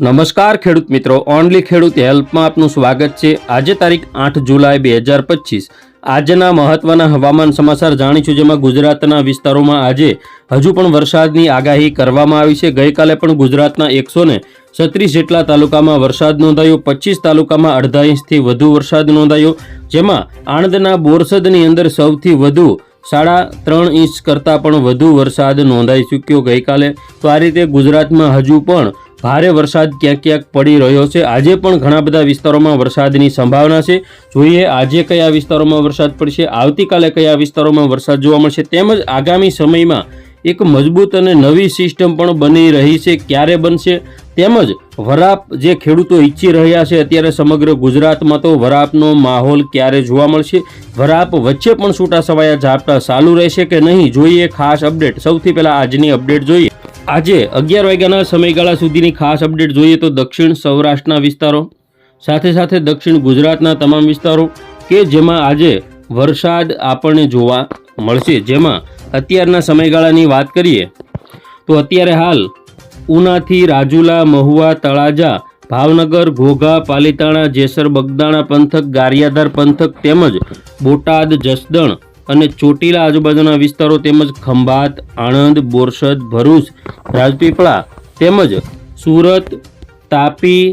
નમસ્કાર ખેડૂત મિત્રો. ઓનલી ખેડૂત હેલ્પમાં આપનું સ્વાગત છે. આજે તારીખ આઠ જુલાઈ બે હજાર પચીસ. આજના મહત્વના હવામાન સમાચાર જાણીશું જેમાં ગુજરાતના વિસ્તારોમાં આજે હજુ પણ વરસાદની આગાહી કરવામાં આવી છે. ગઈકાલે પણ ગુજરાતના એકસો ને છત્રીસ જેટલા તાલુકામાં વરસાદ નોંધાયો. પચીસ તાલુકામાં અડધા ઇંચથી વધુ વરસાદ નોંધાયો, જેમાં આણંદના બોરસદની અંદર સૌથી વધુ સાડા ત્રણ ઇંચ કરતાં પણ વધુ વરસાદ નોંધાઈ ચૂક્યો ગઈકાલે. તો આ રીતે ગુજરાતમાં હજુ પણ ભારે વરસાદ ક્યાંક ક્યાંક પડી રહ્યો છે. આજે પણ ઘણા બધા વિસ્તારોમાં વરસાદની સંભાવના છે. જોઈએ આજે કયા વિસ્તારોમાં વરસાદ પડશે. આવતીકાલે કયા વિસ્તારોમાં વરસાદ જોવા મળશે. તેમજ આગામી સમયમાં એક મજબૂત અને નવી સિસ્ટમ પણ બની રહી છે. ક્યારે બનશે? તેમજ વરાપ જે ખેડૂતો ઈચ્છી રહ્યા છે અત્યારે સમગ્ર ગુજરાતમાં તો વરાપનો માહોલ ક્યારે જોવા મળશે? વરાપ વચ્ચે પણ છૂટા છવાયા ઝાપટા ચાલુ રહેશે કે નહીં? જોઈએ ખાસ અપડેટ. સૌથી પહેલાં આજની અપડેટ જોઈએ. આજે અગિયાર વાગ્યાના સમયગાળા સુધીની ખાસ અપડેટ જોઈએ તો દક્ષિણ સૌરાષ્ટ્રના વિસ્તારો, સાથે સાથે દક્ષિણ ગુજરાતના તમામ વિસ્તારો કે જેમાં આજે વરસાદ આપણને જોવા મળશે. જેમાં અત્યારના સમયગાળાની વાત કરીએ તો અત્યારે હાલ ઉનાથી રાજુલા, મહુવા, તળાજા, ભાવનગર, ઘોઘા, પાલીતાણા, જેસર, બગદાણા, પંથક, ગારિયાધાર પંથક તેમજ બોટાદ, જસદણ અને ચોટીલા આજુબાજુના વિસ્તારો તેમજ ખંભાત, આણંદ, બોરસદ, ભરૂચ, રાજપીપળા તેમજ સુરત, તાપી,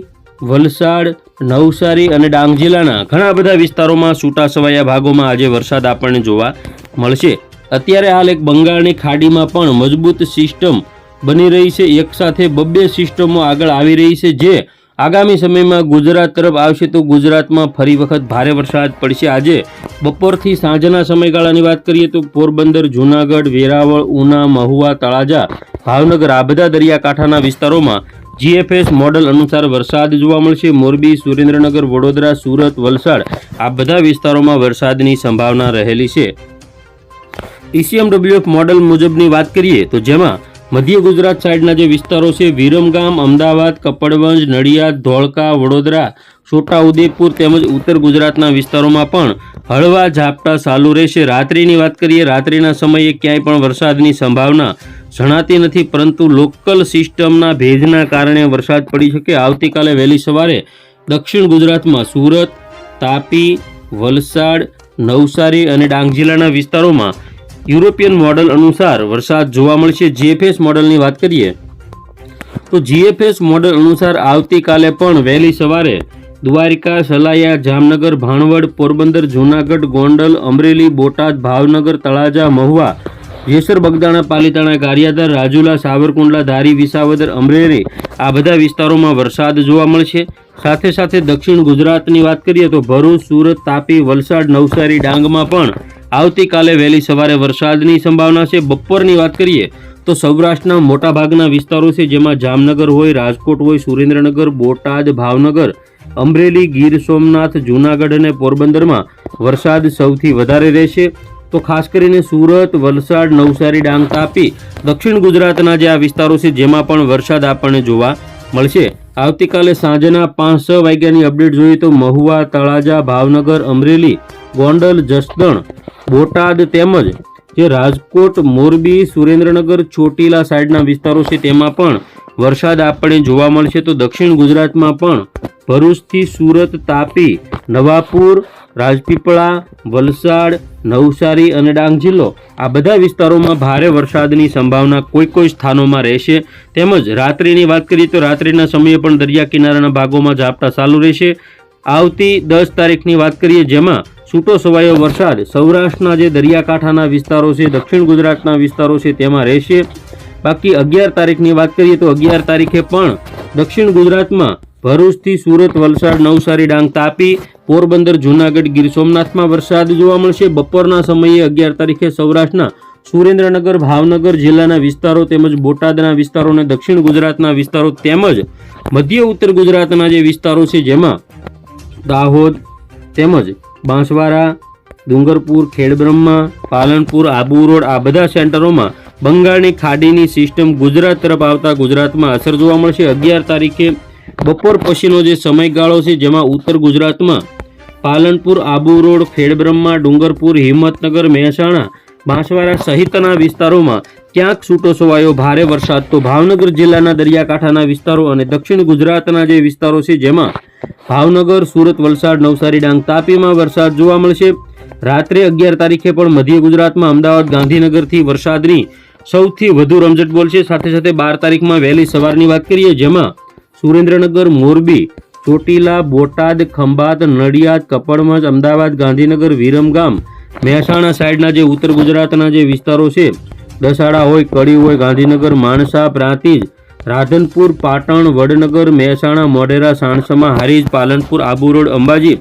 વલસાડ, નવસારી અને ડાંગ જિલ્લાના ઘણા બધા વિસ્તારોમાં છૂટાછવાયા ભાગોમાં આજે વરસાદ આપણને જોવા મળશે. અત્યારે હાલ એક બંગાળની ખાડીમાં પણ મજબૂત સિસ્ટમ બની રહી છે. એકસાથે બબ્બે સિસ્ટમો આગળ આવી રહી છે, જે આગામી સમયમાં ગુજરાત તરફ આવશે તો ગુજરાતમાં ફરી વખત ભારે વરસાદ પડશે. આજે બપોરથી સાંજના સમયગાળાની વાત કરીએ તો પોરબંદર, જૂનાગઢ, વેરાવળ, ઉના, મહુવા, તળાજા, ભાવનગર આ બધા દરિયાકાંઠાના વિસ્તારોમાં જીએફએસ મોડલ અનુસાર વરસાદ જોવા મળશે. મોરબી, સુરેન્દ્રનગર, વડોદરા, સુરત, વલસાડ આ બધા વિસ્તારોમાં વરસાદની સંભાવના રહેલી છે. ઈસીએમડબ્લ્યુએફ મોડલ મુજબની વાત કરીએ તો જેમાં મધ્ય ગુજરાત સાઈડના જે વિસ્તારો છે, વિરમગામ, અમદાવાદ, કપડવંજ, નડિયાદ, ધોળકા, વડોદરા, છોટાઉદેપુર તેમજ ઉત્તર ગુજરાતના વિસ્તારોમાં પણ હળવા ઝાપટા ચાલુ રહેશે. રાત્રિની વાત કરીએ, રાત્રિના સમયે ક્યાંય પણ વરસાદની સંભાવના જણાતી નથી, પરંતુ લોકલ સિસ્ટમના ભેજના કારણે વરસાદ પડી શકે. આવતીકાલે વહેલી સવારે દક્ષિણ ગુજરાતમાં સુરત, તાપી, વલસાડ, નવસારી અને ડાંગ જિલ્લાના વિસ્તારોમાં યુરોપિયન મોડલ અનુસાર વરસાદ જોવા મળશે. જીએફએસ મોડલની વાત કરીએ, તો જીએફએસ મોડલ અનુસાર આવતીકાલે પણ વહેલી સવારે દ્વારિકા, સલાયા, જામનગર, ભાણવડ, પોરબંદર, જૂનાગઢ, ગોંડલ, અમરેલી, બોટાદ, ભાવનગર, તળાજા, મહુવા જેસર બગદાણા પાલીતાણા ગારિયાધાર રાજુલા સાવરકુંડલા ધારી વિસાવદર અમરેલી આ બધા વિસ્તારોમાં વરસાદ જોવા મળશે. સાથે સાથે દક્ષિણ ગુજરાતની વાત કરીએ તો ભરૂચ, સુરત, તાપી, વલસાડ, નવસારી, ડાંગમાં પણ આવતીકાલે વહેલી સવારે વરસાદની સંભાવના છે. બપોરની વાત કરીએ તો સૌરાષ્ટ્રના મોટાભાગના વિસ્તારો છે જેમાં જામનગર હોય, રાજકોટ હોય, સુરેન્દ્રનગર, બોટાદ, ભાવનગર, અમરેલી, ગીર સોમનાથ, જૂનાગઢ અને પોરબંદરમાં વરસાદ સૌથી વધારે રહેશે. તો ખાસ કરીને સુરત, વલસાડ, નવસારી, ડાંગ તાપી, દક્ષિણ ગુજરાતના જે આ વિસ્તારો છે, જેમાં પણ વરસાદ આપણને જોવા મળશે. આવતીકાલે સાંજના પાંચ છ વાગ્યાની અપડેટ જોઈએ તો મહુવા, તળાજા, ભાવનગર, અમરેલી, ગોંડલ, જસદણ, બોટાદ તેમજ જે રાજકોટ, મોરબી, સુરેન્દ્રનગર, ચોટીલા સાઈડના વિસ્તારો છે, તેમાં પણ વરસાદ આપણને જોવા મળશે. તો દક્ષિણ ગુજરાતમાં પણ ભરૂચથી સુરત, તાપી, નવાપુર રાજપીપળા, વલસાડ, નવસારી અને ડાંગ જિલ્લો. આ બધા વિસ્તારોમાં ભારે વરસાદની સંભાવના કોઈ કોઈ સ્થાનોમાં રહેશે. તેમજ રાત્રિની વાત કરીએ તો રાત્રિના સમયે પણ દરિયા કિનારાના ભાગોમાં ઝાપટા ચાલુ રહેશે. આવતી દસ તારીખની વાત કરીએ જેમાં છૂટો છવાયો વરસાદ સૌરાષ્ટ્રના જે દરિયાકાંઠાના વિસ્તારો છે, દક્ષિણ ગુજરાતના વિસ્તારો છે, તેમાં રહેશે. બાકી અગિયાર તારીખની વાત કરીએ તો અગિયાર તારીખે પણ દક્ષિણ ગુજરાતમાં ભરૂચથી સુરત વલસાડ નવસારી ડાંગ તાપી, પોરબંદર જૂનાગઢ ગીર સોમનાથમાં વરસાદ જોવા મળશે. બપોરના સમયે અગિયાર તારીખે સૌરાષ્ટ્રના સુરેન્દ્રનગર, ભાવનગર જિલ્લાના વિસ્તારો તેમજ બોટાદના વિસ્તારો અને દક્ષિણ ગુજરાતના વિસ્તારો તેમજ મધ્ય ઉત્તર ગુજરાતના જે વિસ્તારો છે જેમાં દાહોદ તેમજ બાંસવાડા, ડુંગરપુર, ખેડબ્રહ્મા, પાલનપુર, આબુ રોડ આ બધા સેન્ટરોમાં બંગાળની ખાડીની સિસ્ટમ ગુજરાત તરફ આવતા ગુજરાતમાં અસર જોવા મળશે. અગિયાર તારીખે બપોર પછીનો જે સમયગાળો છે, જેમાં ઉત્તર ગુજરાતમાં પાલનપુર, આબુ રોડ, ખેડબ્રહ્મા, ડુંગરપુર, હિંમતનગર, મહેસાણા, બાંસવાડા સહિતના વિસ્તારોમાં ક્યાંક છૂટો છવાયો ભારે વરસાદ. તો ભાવનગર જિલ્લાના દરિયાકાંઠાના વિસ્તારો અને દક્ષિણ ગુજરાતના જે વિસ્તારો છે, જેમાં ભાવનગર, સુરત, વલસાડ, નવસારી, ડાંગ તાપીમાં વરસાદ જોવા મળશે. રાત્રે અગિયાર તારીખે પણ મધ્ય ગુજરાતમાં અમદાવાદ, ગાંધીનગરથી વરસાદની સૌથી વધુ રમઝટ બોલશે. સાથે સાથે બાર તારીખમાં વહેલી સવારની વાત કરીએ, જેમાં સુરેન્દ્રનગર, મોરબી, ચોટીલા, બોટાદ, ખંભાત, નડિયાદ કપડમજ અમદાવાદ, ગાંધીનગર વિરમગામ મહેસાણા સાઈડના જે ઉત્તર ગુજરાતના જે વિસ્તારો છે, દસાડા હોય, કડી હોય, ગાંધીનગર, માણસા, પ્રાંતિજ, રાધનપુર, પાટણ, વડનગર, મહેસાણા, મોઢેરા, સાણસમા, હારીજ, પાલનપુર, આબુ રોડ, અંબાજી,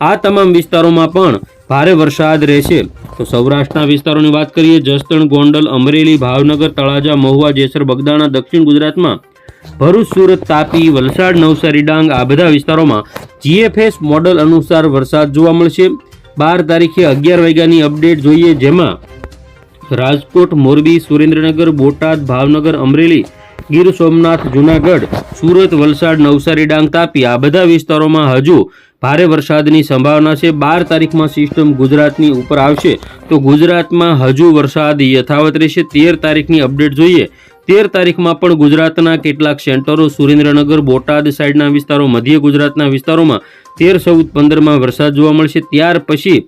આ તમામ વિસ્તારોમાં પણ ભારે વરસાદ રહેશે. તો સૌરાષ્ટ્રના વિસ્તારોની વાત કરીએ, જસદણ, ગોંડલ, અમરેલી, ભાવનગર, તળાજા, મહુવા, જેસર, બગદાણા, દક્ષિણ ગુજરાતમાં ભરૂચ, સુરત, તાપી, વલસાડ, નવસારી, ડાંગ આ બધા વિસ્તારોમાં જીએફએસ મોડલ અનુસાર વરસાદ જોવા મળશે. બાર તારીખે અગિયાર વાગ્યાની અપડેટ જોઈએ, જેમાં રાજકોટ, મોરબી, સુરેન્દ્રનગર, બોટાદ, ભાવનગર, અમરેલી, ગીર સોમનાથ, જુનાગઢ, સુરત, વલસાડ, નવસારી, ડાંગ, તાપી આ બધા વિસ્તારોમાં હજુ ભારે વરસાદની સંભાવના છે. બાર તારીખમાં સિસ્ટમ ગુજરાતની ઉપર આવશે. તો ગુજરાતમાં હજુ વરસાદ યથાવત રહેશે. તેર તારીખની અપડેટ જોઈએ. તેર તારીખમાં પણ ગુજરાતના કેટલાક સેન્ટરો સુરેન્દ્રનગર, બોટાદ સાઈડના વિસ્તારો, મધ્ય ગુજરાતના વિસ્તારોમાં તેર, ચૌદ, પંદરમાં વરસાદ જોવા મળશે. ત્યાર પછી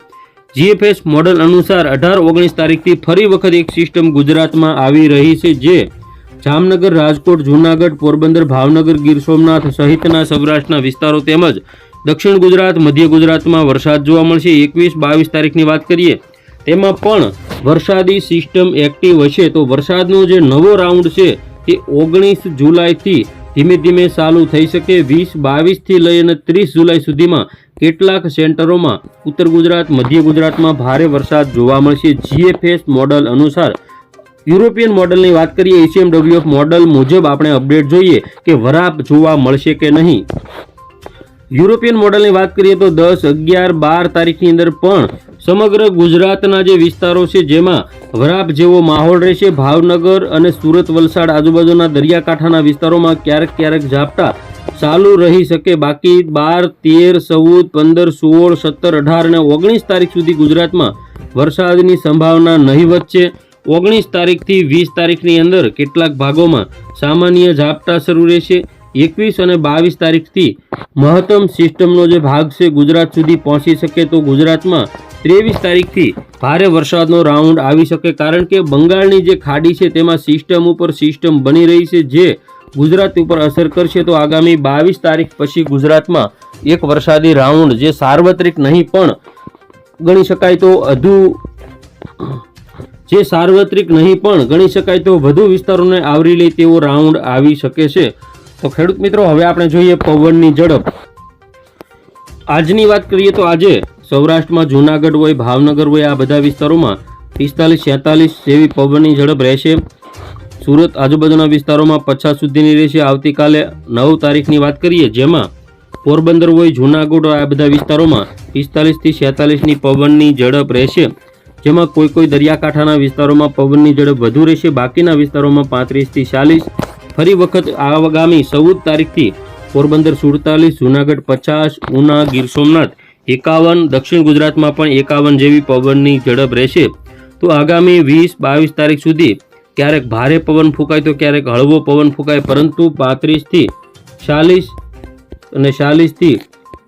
જીએફએસ મોડલ અનુસાર અઢાર, ઓગણીસ તારીખથી ફરી વખત એક સિસ્ટમ ગુજરાતમાં આવી રહી છે, જે જામનગર, રાજકોટ, જૂનાગઢ, પોરબંદર, ભાવનગર, ગીર સોમનાથ સહિતના સૌરાષ્ટ્રના વિસ્તારો તેમજ દક્ષિણ ગુજરાત, મધ્ય ગુજરાતમાં વરસાદ જોવા મળશે. એકવીસ, બાવીસ તારીખની વાત કરીએ, તેમાં પણ વરસાદી સિસ્ટમ એક્ટિવ હશે તો વરસાદનો જે નવો રાઉન્ડ છે તે ઓગણીસ જુલાઈથી ધીમે ધીમે ચાલુ થઈ શકે. વીસ, બાવીસથી લઈને ત્રીસ જુલાઈ સુધીમાં કેટલાક સેન્ટરોમાં ઉત્તર ગુજરાત, મધ્ય ગુજરાતમાં ભારે વરસાદ જોવા મળશે. જીએફએસ મોડલ અનુસાર યુરોપિયન મોડલની વાત કરીએ એસીએમડબ્લ્યુએફ મોડલ મુજબ આપણે અપડેટ જોઈએ કે વરાપ જોવા મળશે કે નહીં. યુરોપિયન મોડલની વાત કરીએ તો દસ, અગિયાર, બાર તારીખની અંદર પણ સમગ્ર ગુજરાતના જે વિસ્તારો છે, જેમાં વરાપ જેવો માહોલ રહેશે, ભાવનગર અને સુરત, વલસાડ આજુબાજુના દરિયાકાંઠાના વિસ્તારોમાં ક્યારેક ક્યારેક ઝાપટા ચાલુ રહી શકે. બાકી બાર, તેર, ચૌદ, પંદર, સોળ, સત્તર, અઢાર અને ઓગણીસ તારીખ સુધી ગુજરાતમાં વરસાદની સંભાવના નહીવત છે ઓગણીસ તારીખથી વીસ તારીખની અંદર કેટલાક ભાગોમાં સામાન્ય ઝાપટા શરૂ રહેશે. એકવીસ અને બાવીસ તારીખથી મહત્તમ સિસ્ટમનો જે ભાગ છે ગુજરાત સુધી પહોંચી શકે તો ગુજરાતમાં ત્રેવીસ તારીખથી ભારે વરસાદનો રાઉન્ડ આવી શકે. કારણ કે બંગાળની જે ખાડી છે તેમાં સિસ્ટમ ઉપર સિસ્ટમ બની રહી છે જે ગુજરાત ઉપર અસર કરશે તો આગામી બાવીસ તારીખ પછી ગુજરાતમાં એક વરસાદી રાઉન્ડ જે સાર્વત્રિક નહીં પણ ગણી શકાય તો વધુ જે સાર્વત્રિક નહીં પણ ગણી શકાય તો વધુ વિસ્તારોને આવરી લે તેવો રાઉન્ડ આવી શકે છે. તો ખેડૂત મિત્રો, હવે આપણે જોઈએ પવનની ઝડપ. આજની વાત કરીએ તો આજે સૌરાષ્ટ્રમાં જૂનાગઢ હોય, ભાવનગર હોય, આ બધા વિસ્તારોમાં પિસ્તાલીસ, છેતાલીસ જેવી પવનની ઝડપ રહેશે. સુરત આજુબાજુના વિસ્તારોમાં પચાસ સુધીની રહેશે. આવતીકાલે નવ તારીખની વાત કરીએ, જેમાં પોરબંદર હોય, જૂનાગઢ હોય, આ બધા વિસ્તારોમાં પિસ્તાલીસથી છેતાલીસની પવનની ઝડપ રહેશે. જેમાં કોઈ કોઈ દરિયાકાંઠાના વિસ્તારોમાં પવનની ઝડપ વધુ રહેશે. બાકીના વિસ્તારોમાં પાંત્રીસથી ચાલીસ. ફરી વખત આગામી ચૌદ તારીખથી પોરબંદર, સુડતાલીસ, જૂનાગઢ, પચાસ, ઉના, ગીર સોમનાથ, એકાવન, દક્ષિણ ગુજરાતમાં પણ એકાવન જેવી પવનની ઝડપ રહેશે. તો આગામી વીસ, બાવીસ તારીખ સુધી ક્યારેક ભારે પવન ફૂંકાય તો ક્યારેક હળવો પવન ફૂંકાય, પરંતુ પાંત્રીસથી ચાલીસ અને ચાલીસથી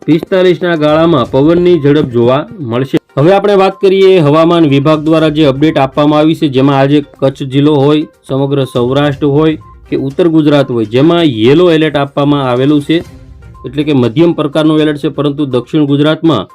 પિસ્તાલીસના ગાળામાં પવનની ઝડપ જોવા મળશે. હવે આપણે વાત કરીએ હવામાન વિભાગ દ્વારા જે અપડેટ આપવામાં આવી છે, જેમાં આજે કચ્છ જિલ્લો હોય, સમગ્ર સૌરાષ્ટ્ર હોય કે ઉત્તર ગુજરાત હોય, જેમાં યેલો એલર્ટ આપવામાં આવેલું છે. એટલે કે મધ્યમ પ્રકારનું એલર્ટ છે, પરંતુ દક્ષિણ ગુજરાતમાં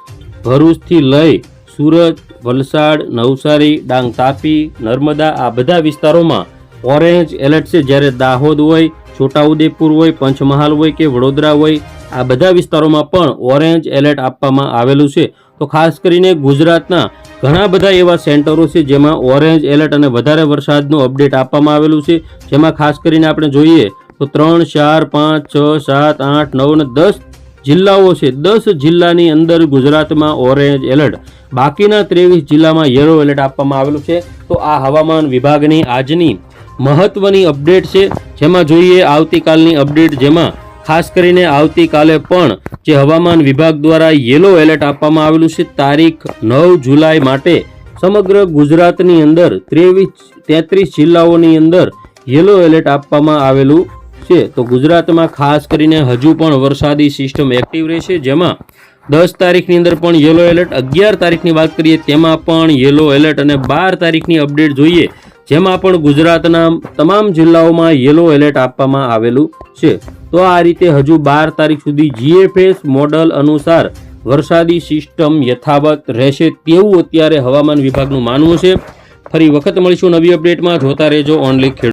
ભરૂચથી લઈ સુરત, વલસાડ, નવસારી, ડાંગ તાપી, નર્મદા આ બધા વિસ્તારોમાં ઓરેન્જ એલર્ટ છે. જ્યારે દાહોદ હોય, છોટાઉદેપુર હોય, પંચમહાલ હોય કે વડોદરા હોય, આ બધા વિસ્તારોમાં પણ ઓરેન્જ એલર્ટ આપવામાં આવેલું છે. તો ખાસ કરીને ગુજરાતના ઘણા બધા એવા સેન્ટરો છે જેમાં ઓરેન્જ એલર્ટ અને વધારે વરસાદનું અપડેટ આપવામાં આવેલું છે. જેમાં ખાસ કરીને આપણે જોઈએ તો ત્રણ, ચાર, પાંચ, છ, સાત, આઠ, નવ અને દસ જિલ્લાઓ છે. દસ જિલ્લાની અંદર ગુજરાતમાં ઓરેન્જ એલર્ટ. બાકીના ત્રેવીસ જિલ્લામાં યલો એલર્ટ આપવામાં આવેલું છે. તો આ હવામાન વિભાગની આજની મહત્વની અપડેટ છે. જેમાં જોઈએ આવતીકાલની અપડેટ જેમાં ખાસ કરીને આવતીકાલે પણ જે હવામાન વિભાગ દ્વારા યેલો એલર્ટ આપવામાં આવેલું છે, તારીખ નવ જુલાઈ માટે સમગ્ર ગુજરાતની અંદર ત્રેવીસ, તેત્રીસ જિલ્લાઓની અંદર યલો એલર્ટ આપવામાં આવેલું છે. તો ગુજરાતમાં ખાસ કરીને હજુ પણ વરસાદી સિસ્ટમ એક્ટિવ રહેશે, જેમાં દસ તારીખની અંદર પણ યેલો એલર્ટ, અગિયાર તારીખની વાત કરીએ તેમાં પણ યેલો એલર્ટ અને બાર તારીખની અપડેટ જોઈએ, જેમાં પણ ગુજરાતના તમામ જિલ્લાઓમાં યેલો એલર્ટ આપવામાં આવેલું છે. તો આ રીતે હજુ બાર તારીખ સુધી જીએફએસ મોડલ અનુસાર વરસાદી સિસ્ટમ યથાવત રહેશે તેવું અત્યારે હવામાન વિભાગનું માનવું છે. ફરી વખત મળીશું નવી અપડેટમાં જોતા રહેજો ઓનલી ખેડૂત